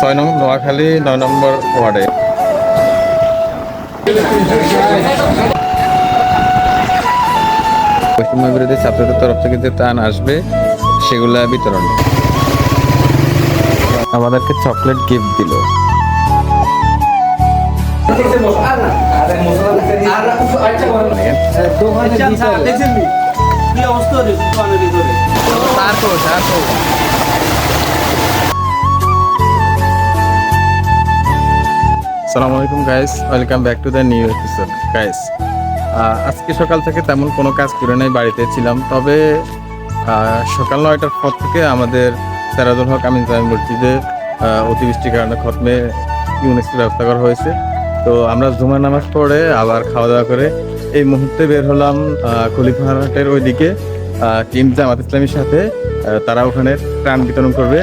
ছয় নং নোয়াখালী নয় নম্বর ওয়ার্ডে। পশ্চিমবঙ্গ বিরোধী ছাত্রদের তরফ থেকে যে ত্রাণ আসবে সেগুলা বিতরণ। আমাদেরকে চকলেট গিফট দিল। অবস্থা হচ্ছে দোকানের ভিতরে সালাম আলাইকুম guys welcome back to the new episode guys আজকে সকাল থেকে তেমন কোনো কাজ করে নাই, বাড়িতে ছিলাম। তবে সকাল নয়টার পর থেকে আমাদের সেরাজুল হক, আমিন জামি মসজিদে অতিবৃষ্টির কারণে খতমে ইউনেস্টের ব্যবস্থা করা হয়েছে। তো আমরা জুমার নামাজ পড়ে আবার খাওয়া দাওয়া করে এই মুহূর্তে বের হলাম খলিফাহাটের ওইদিকে টিম জামাত ইসলামীর সাথে তারা ওখানে ত্রাণ বিতরণ করবে।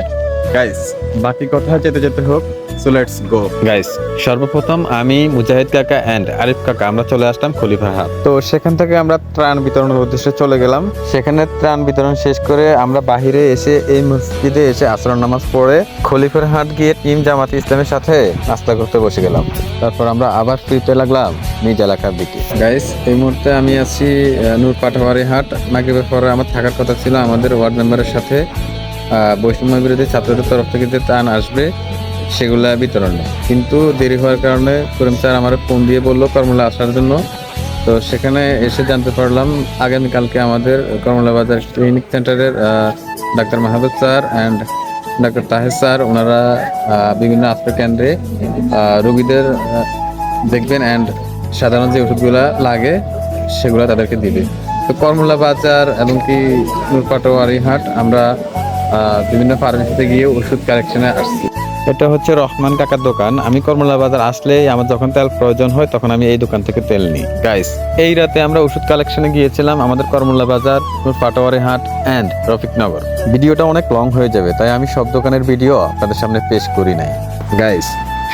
গাইস বাকি কথা যেতে যেতে হোক সো লেটস গো গাইস সর্বপ্রথম আমি মুজাহিদ কাকা এন্ড আরিফ কাকা আমরা চলে আসলাম খলিফার হাট তো সেখান থেকে আমরা ত্রাণ বিতরণের উদ্দেশ্যে চলে গেলাম। সেখানে ত্রাণ বিতরণ শেষ করে আমরা বাহিরে এসে এই মসজিদে এসে আসর নামাজ পড়ে খলিফার হাট গিয়ে টিম জামাত ইসলামের সাথে নাস্তা করতে বসে গেলাম। তারপর আমরা আবার ফিরতে লাগলাম নিজ এলাকার দিকে। গাইস এই মুহূর্তে আমি আছি নূর পাঠাবাড়ি হাট। মাগরিবের পরে আমার থাকার কথা ছিল আমাদের ওয়ার্ড মেম্বারের সাথে। বৈষম্য বিরোধী ছাত্রদের তরফ থেকে যে ত্রাণ আসবে, সেগুলা বিতরণে কিন্তু দেরি হওয়ার কারণে করিম স্যার আমার ফোন দিয়ে বলল কর্মলা আসার জন্য। তো সেখানে এসে জানতে পারলাম, আগামীকালকে আমাদের কর্মলা বাজার ক্লিনিক সেন্টারের doctor Mahbub sir and doctor Taher sir, ওনারা বিভিন্ন আশ্রয় কেন্দ্রে রোগীদের দেখবেন অ্যান্ড সাধারণ যে ওষুধগুলা লাগে, সেগুলো তাদেরকে দিবে। তো কর্মলা বাজার এবং কি নূরপাটোয়ারি হাট আমরা বিভিন্ন ফার্মেসিতে গিয়ে ওষুধ কালেকশনে আসছি। এটা হচ্ছে রহমান কাকার দোকান। আমি কর্মলা বাজার আসলে আমার যখন তেল প্রয়োজন হয়, তখন আমি এই দোকান থেকে তেল নিই। গাইস এই রাতে আমরা ওষুধ কালেকশনে গিয়েছিলাম আমাদের কর্মলা বাজার পাটোয়ারি হাট অ্যান্ড রফিকনগর। ভিডিওটা অনেক লং হয়ে যাবে, তাই আমি সব দোকানের ভিডিও আপনাদের সামনে পেশ করি নাই। গাইস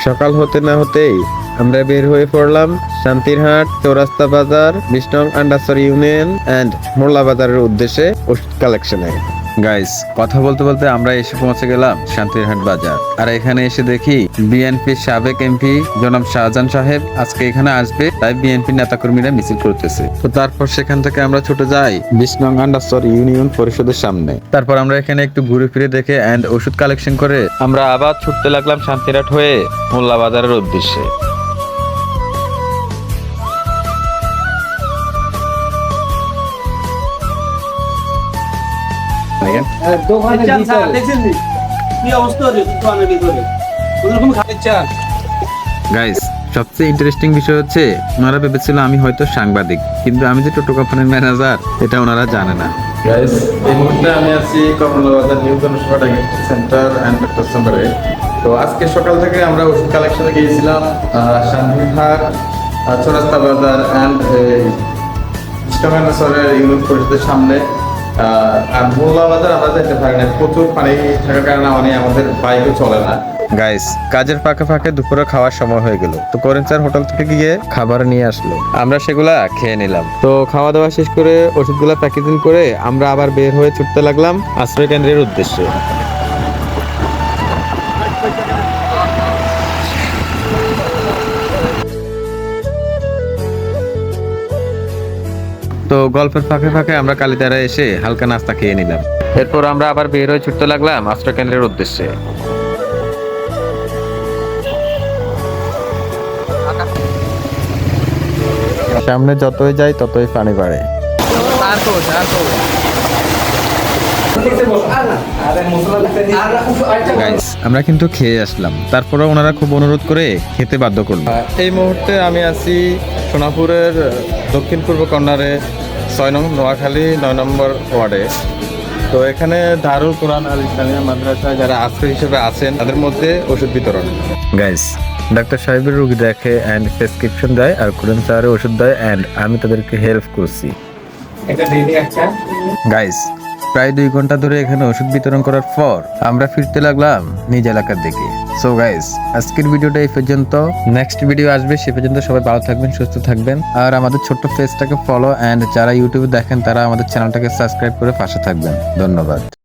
সকাল হতে না হতেই আমরা বের হয়ে পড়লাম শান্তিরহাট, চৌরাস্তা বাজার, বিষ্ণং, আন্ডাসর ইউনিয়ন অ্যান্ড মোল্লা বাজারের উদ্দেশ্যে ওষুধ কালেকশনে গাইস কথা বলতে বলতে আমরা এসে পৌঁছে গেলাম শান্তিরহাট বাজার। আর এখানে এসে দেখি বিএনপির সাবেক এমপি জনাব শাহজাহান সাহেব আজকে এখানে আসবে, তাই বিএনপি নেতাকর্মীরা মিছিল করতেছে। তো তারপর সেখান থেকে আমরা ছুটে যাই বিষ্ণং আন্ডাসর ইউনিয়ন পরিষদের সামনে। তারপর আমরা এখানে একটু ঘুরে ফিরে দেখে অ্যান্ড ওষুধ কালেকশন করে আমরা আবার ছুটতে লাগলাম শান্তিরহাট হয়ে মোল্লা বাজারের উদ্দেশ্যে। গাইস সবচেয়ে ইন্টারেস্টিং বিষয় হচ্ছে ওনারা ভেবেছিল আমি হয়তো সাংবাদিক কিন্তু আমি যে টোটো কোম্পানির ম্যানেজার এটা ওনারা জানে না। গাইস এই মুহূর্তে আমি আছি Kamlabazar new Janasabha diagnostic centre and doctor সেন্টারে। তো আজকে সকাল থেকে আমরা ওষুধ কালেকশনে গিয়েছিলাম শান্তিহাট চৌরাস্তা বাজার অ্যান্ড ইস্টামানসরের ইউনিট পরিষদের সামনে। আর মোল্লা বাজার যেতে পারি না, প্রচুর পানি থাকার কারণে অনেক আমাদের বাইকও চলে না। গাইস কাজের ফাঁকে ফাঁকে দুপুরে খাওয়ার সময় হয়ে গেল। তো করেন স্যার হোটেল থেকে গিয়ে খাবার নিয়ে আসলো। আমরা সেগুলা খেয়ে নিলাম। তো খাওয়া দাওয়া শেষ করে ওষুধগুলা প্যাকেজিং করে আমরা আবার বের হয়ে ছুটতে লাগলাম আশ্রয় কেন্দ্রের উদ্দেশ্যে। তো গল্পের ফাঁকে ফাঁকে আমরা কালিদারা এসে হালকা নাস্তা খেয়ে নিলাম। এরপর আমরা আবার বের হয়ে ছুটতে লাগলাম আশ্রয় কেন্দ্রের উদ্দেশ্যে। সামনে যতই যাই ততই পানি বাড়ে। গাইস আমরা কিন্তু খেয়ে আসলাম। তারপরে ওনারা খুব অনুরোধ করে খেতে বাধ্য করল। এই মুহূর্তে আমি আছি সোনাপুরের দক্ষিণ পূর্ব কর্নারে ছয় নং নোয়াখালী নয় নম্বর ওয়ার্ডে। তো এখানে দারুল কোরআন আল ইসলামিয়া মাদ্রাসা যারা আশ্রয় হিসেবে আছেন তাদের মধ্যে ওষুধ বিতরণ। গাইস ডাক্তার সাহেবের রোগী দেখে অ্যান্ড প্রেসক্রিপশন দেয় আর কোরআন স্যারের ওষুধ দেয় অ্যান্ড আমি তাদেরকে হেল্প করছি। গাইস প্রায় দুই ঘণ্টা ধরে এখানে ওষুধ বিতরণ করার পর আমরা ফিরতে লাগলাম নিজ এলাকার দিকে। সো গাইস আজকের ভিডিওটা এই পর্যন্ত। নেক্সট ভিডিও আসবে, সে পর্যন্ত সবাই ভালো থাকবেন, সুস্থ থাকবেন। আর আমাদের ছোট্ট পেজটাকে ফলো অ্যান্ড যারা ইউটিউবে দেখেন, তারা আমাদের চ্যানেলটাকে সাবস্ক্রাইব করে পাশে থাকবেন। ধন্যবাদ।